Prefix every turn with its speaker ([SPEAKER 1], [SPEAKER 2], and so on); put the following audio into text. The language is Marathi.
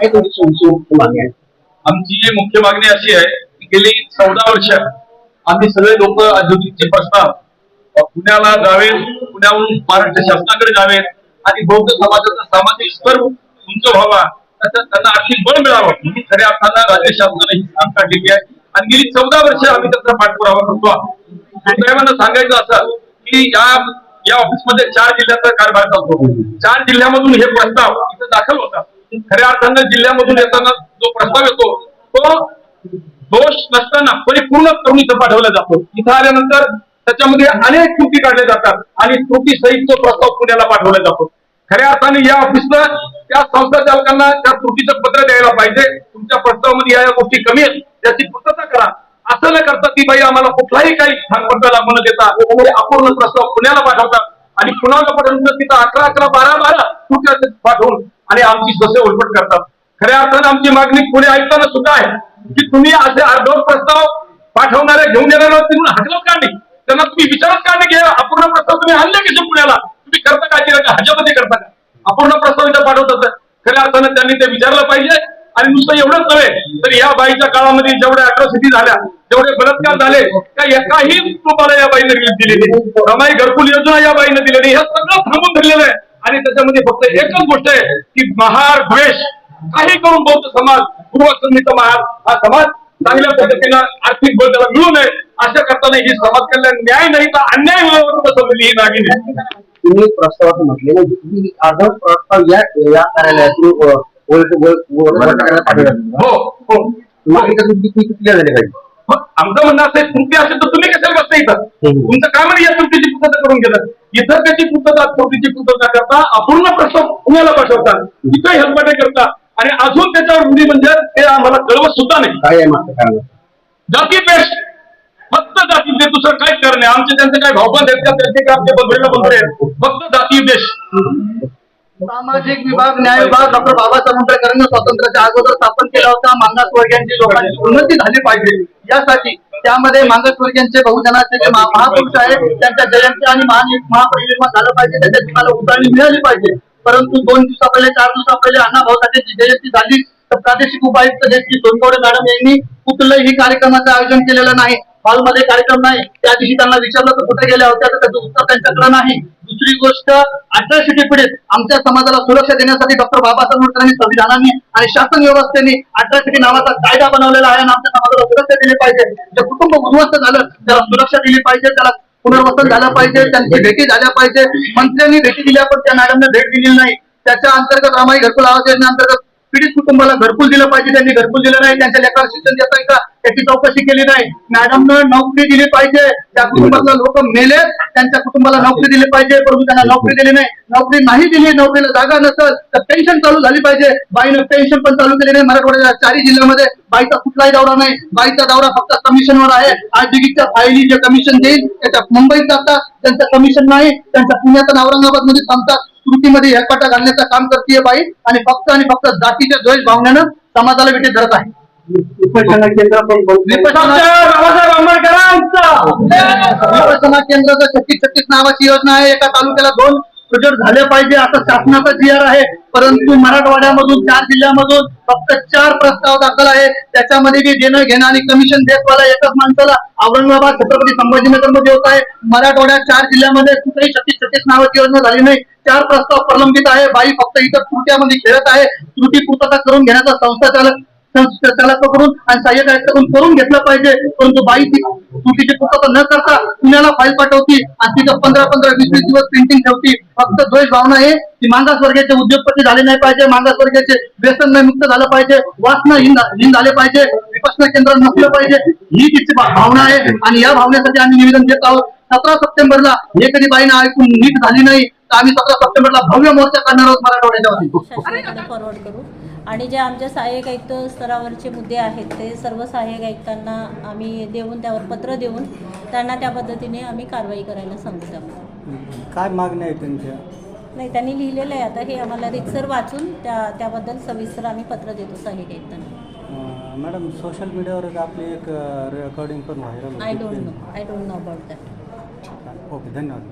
[SPEAKER 1] काय तुमची तुमची मागणी आहे.
[SPEAKER 2] आमची मुख्य मागणी अशी आहे की गेली चौदा वर्ष आम्ही सगळे लोक औद्योगिकचे प्रस्ताव पुण्याला जावेत पुण्याहून महाराष्ट्र शासनाकडे जावेत आणि बौद्ध समाजाचा सामाजिक स्तर उंच व्हावा. त्याचं त्यांना आर्थिक बळ मिळावं. म्हणून खऱ्या अर्थानं राज्य शासनाने ही काम काढलेली आहे. आणि गेली चौदा वर्ष आम्ही त्याचा पाठपुरावा करतो. दुर्दैवानं सांगायचं असं की या या ऑफिसमध्ये चार जिल्ह्याचा कारभार चालतो. चार जिल्ह्यामधून हे प्रस्ताव इथं दाखल होतात खऱ्या अर्थानं जिल्ह्यामधून येताना जो प्रस्ताव येतो तो दोष नसताना परिपूर्ण करून इथं पाठवला जातो. इथं आल्यानंतर त्याच्यामध्ये अनेक त्रुटी काढल्या जातात आणि त्रुटी सहित तो प्रस्ताव पुण्याला पाठवला जातो. खऱ्या अर्थाने या ऑफिसला त्या संस्था चालकांना त्या त्रुटीचं पत्र द्यायला पाहिजे. तुमच्या प्रस्तावामध्ये या या गोष्टी कमी आहेत त्याची पूर्तता करा. असं न करता की बाई आम्हाला कुठलाही काही भागपत्र लागू न देता अपूर्ण प्रस्ताव पुण्याला पाठवतात. आणि पुण्याला पाठवून तिथं अकरा अकरा बारा बारा त्रुट्या पाठवून आणि आमची जसे उलपट करतात. खऱ्या अर्थानं आमची मागणी कोणी ऐकताना सुद्धा आहे की तुम्ही असे अर्धवट प्रस्ताव पाठवणारे घेऊन येणाऱ्या तिथून हटवत का नाही? त्यांना तुम्ही विचारच का नाही घ्या अपूर्ण प्रस्ताव तुम्ही आणले कसे पुण्याला? तुम्ही करता काय केलं का हजामध्ये करता का? अपूर्ण प्रस्ताव इथं पाठवतात खऱ्या अर्थानं त्यांनी ते विचारलं पाहिजे. आणि नुसतं एवढंच नव्हे तर या बाईच्या काळामध्ये जेवढ्या अट्रॉसिटी झाल्या जेवढे बलात्कार झाले त्या एकाही तुम्हाला या बाईने दिलेली नाही. रमाई घरकुल योजना या बाईने दिलेली हे सगळं थांबून धरलेलं आहे. आणि त्याच्यामध्ये फक्त एकच गोष्ट आहे की महार द्वेष काही करून बौद्ध समाज पूर्वसंगीत महार हा समाज चांगल्या पद्धतीनं आर्थिक बळ त्याला मिळू नये अशा करताना ही समाज कल्याण न्याय नाही तर अन्याय व्हावं बसवलेली ही मागणी
[SPEAKER 1] तुम्ही प्रस्तावात म्हटले ना तुम्ही आधार प्रस्ताव या या कार्यालयातून
[SPEAKER 2] हो हो आमचं म्हणणं असं आहे, असेल तर तुम्ही इथं
[SPEAKER 1] हम्म.
[SPEAKER 2] तुमचं काम नाही या त्रुटीची पूर्तता करून घेतात. इथं त्याची पूर्तता त्रुटीची पूर्तता करता अपूर्ण प्रस्ताव पुण्याला पाठवतात इथं हेलपाटे करता आणि अजून त्याच्यावर रुढी म्हणजे ते आम्हाला कळवत सुद्धा नाही.
[SPEAKER 1] काय
[SPEAKER 2] जाती पेश फक्त जाती ते दुसरं काहीच कारण नाही. आमचे त्यांचे काय भावबंद आहेत का? त्यांचे काय आमचे बंधुरे बंधुरे आहेत? फक्त जाती देश
[SPEAKER 3] सामाजिक विभाग न्याय विभाग डॉक्टर बाबासाहेब आंबेडकरांनी स्वातंत्र्याच्या अगोदर स्थापन केला होता. मागासवर्गीयांची लोकांची उन्नती झाली पाहिजे. यासाठी त्यामध्ये मागासवर्गीयांचे बहुजनाचे जे महापुरुष आहेत त्यांच्या जयंती आणि महान महापरिनिर्माण झालं पाहिजे त्याच्या मला उतरणी मिळाली पाहिजे. परंतु दोन दिवसा पहिले चार दिवसा पहिले अण्णा भाऊ साठेची जयंती झाली तर प्रादेशिक उपायुक्त जयश्री सोनवडे मॅडम यांनी कुठलंही कार्यक्रमाचं आयोजन केलेलं नाही. हॉलमध्ये कार्यक्रम नाही. त्या दिवशी त्यांना विचारलं तर कुठे गेल्या होत्या? तर त्याचं उत्तर त्यांच्याकडे नाही. दुसरी गोष्ट अट्रॅसिटी पीडित आमच्या समाजाला सुरक्षा देण्यासाठी डॉक्टर बाबासाहेब आंबेडकरांनी संविधानाने आणि शासन व्यवस्थेने अट्रॅसिटी नावाचा कायदा बनवलेला आहे आणि आमच्या समाजाला सुरक्षा दिली पाहिजे. जे कुटुंब उद्ध्वस्त झालं त्याला सुरक्षा दिली पाहिजे त्याला पुनर्वसन झालं पाहिजे त्यांची भेटी झाल्या पाहिजे. मंत्र्यांनी भेटी दिल्या पण त्या मॅडमने भेट दिली नाही. त्याच्या अंतर्गत रामाई घरकुल आवाज योजनेअंतर्गत पीडित कुटुंबाला घरकुल दिलं पाहिजे त्यांनी घरकुल दिलं नाही त्यांच्या लेखा शिक्षण देता का? त्याची चौकशी केली नाही. मॅडमनं नोकरी दिली पाहिजे. त्या कुटुंबातला लोक मेले त्यांच्या कुटुंबाला नोकरी दिली पाहिजे परंतु त्यांना नोकरी दिली नाही. नोकरी नाही दिली नोकरीला जागा नसल तर पेन्शन चालू झाली पाहिजे. बाईनं पेन्शन पण चालू केली नाही मराठवाड्याच्या चारही जिल्ह्यामध्ये. बाईचा कुठलाही दौरा नाही. बाईचा दौरा फक्त कमिशनवर आहे. आजीच्या फायली जे कमिशन देईल त्याच्या मुंबईत जातात. त्यांचं कमिशन नाही. त्यांच्या पुण्यात औरंगाबादमध्ये थांबतात. कृतीमध्ये हेलपाटा घालण्याचं काम करते बाई आणि फक्त आणि फक्त जातीच्या द्वेष भावनेनं समाजाला विटे धरत आहे. केंद्राचं छत्तीस छत्तीस नावाची योजना आहे. एका तालुक्याला दोन प्रोजेक्ट झाले पाहिजे. आता शासनाचा जी आर आहे. परंतु मराठवाड्यामधून चार जिल्ह्यामधून फक्त चार प्रस्ताव दाखल आहे त्याच्यामध्ये की देणं घेणं आणि कमिशन देतवाला एकच माणसाला औरंगाबाद छत्रपती संभाजीनगरमध्ये होत आहे. मराठवाड्यात चार जिल्ह्यामध्ये कुठेही छत्तीस छत्तीस नावाची योजना झाली नाही. चार प्रस्ताव प्रलंबित आहे. बाई फक्त इतर त्रुट्यामध्ये खेळत आहे. त्रुटी पूर्तता करून घेण्याचा संस्था चालक त्याला पकडून आणि सहाय्यक करून घेतलं पाहिजे. परंतु बाई ती पुस्तकं न करता पुण्याला फाईल पाठवती आणि तिथं पंधरा पंधरा वीस वीस दिवस प्रिंटिंग ठेवती. फक्त द्वेष भावना आहे की मागासवर्गीयाचे उद्योगपती झाले नाही पाहिजे मागासवर्गीयाचे व्यसन नाही मुक्त झालं पाहिजे वासना हिन झाले पाहिजे विपसना केंद्र नसलं पाहिजे. ही तिची भावना आहे आणि या भावनेसाठी आम्ही निवेदन देत आहोत. सतरा सप्टेंबरला हे कधी बाईनं ऐकून नीट झाली नाही. तर आम्ही सतरा सप्टेंबरला भव्य मोर्चा करणार आहोत मराठवाड्याच्या वतीने.
[SPEAKER 4] फॉरवर्ड करू. आणि जे आमच्या सहाय्यक आयुक्त स्तरावरचे मुद्दे आहेत ते सर्व सहाय्यक आयुक्तांना आम्ही देऊन त्यावर पत्र देऊन त्यांना त्या पद्धतीने आम्ही कारवाई करायला सांगू त्यामुळे
[SPEAKER 5] काय मागण्या आहेत त्यांच्या?
[SPEAKER 4] नाही त्यांनी लिहिलेलं आहे आता हे आम्हाला रितसर वाचून त्या त्याबद्दल सविस्तर आम्ही पत्र देतो सहाय्यक आयुक्तांना.
[SPEAKER 5] मॅडम सोशल मीडियावर आपली एक रेकॉर्डिंग पण viral
[SPEAKER 4] I don't know I don't know about that
[SPEAKER 5] okay धन्यवाद.